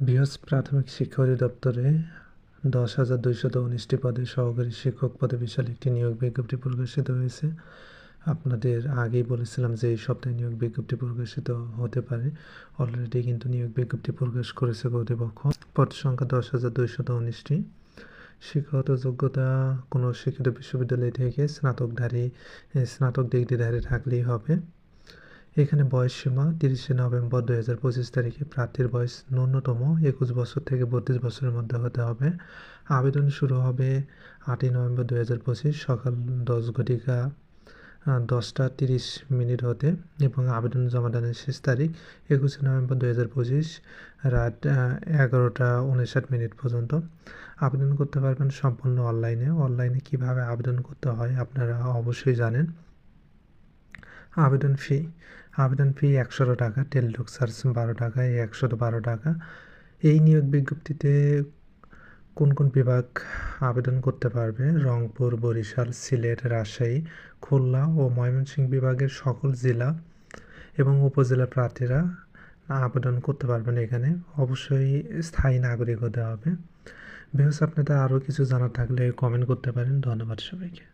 বৃহস্প প্রাথমিক শিক্ষা অধিদপ্তরে দশ হাজার দুইশত উনিশটি পদে সহকারী শিক্ষক পদে বিশাল একটি নিয়োগ বিজ্ঞপ্তি প্রকাশিত হয়েছে। আপনাদের আগেই বলেছিলাম যে এই সপ্তাহে নিয়োগ বিজ্ঞপ্তি প্রকাশিত হতে পারে। অলরেডি কিন্তু নিয়োগ বিজ্ঞপ্তি প্রকাশ করেছে কর্তৃপক্ষ। পদ সংখ্যা দশ হাজার দুইশত উনিশটি। শিক্ষাগত যোগ্যতা কোনো শিক্ষিত বিশ্ববিদ্যালয় থেকে স্নাতকধারী, স্নাতক ডিগ্রিধারী থাকলেই হবে। এখানে বয়স সীমা তিরিশে নভেম্বর দু হাজার পঁচিশ তারিখে প্রার্থীর বয়স ন্যূনতম একুশ বছর থেকে বত্রিশ বছরের মধ্যে হতে হবে। আবেদন শুরু হবে আটই নভেম্বর দু হাজার পঁচিশ সকাল দশ ঘটিকা দশটা তিরিশ মিনিট হতে এবং আবেদন জমাদানের শেষ তারিখ একুশে নভেম্বর দু হাজার পঁচিশ রাত এগারোটা উনষাট মিনিট পর্যন্ত। আবেদন করতে পারবেন সম্পূর্ণ অনলাইনে। অনলাইনে কীভাবে আবেদন করতে হয় আপনারা অবশ্যই জানেন। আবেদন ফি আবেদন ফি একশো টাকা, টেলিটক চার্জ বারো টাকা, এই একশো বারো টাকা। এই নিয়োগ বিজ্ঞপ্তিতে কোন কোন বিভাগ আবেদন করতে পারবে? রংপুর, বরিশাল, সিলেট, রাজশাহী, খুলনা ও ময়মনসিংহ বিভাগের সকল জেলা এবং উপজেলা প্রার্থীরা আবেদন করতে পারবেন এখানে। অবশ্যই স্থায়ী নাগরিক হতে হবে। বেহস আপনাদের আরও কিছু জানার থাকলে কমেন্ট করতে পারেন। ধন্যবাদ সবাইকে।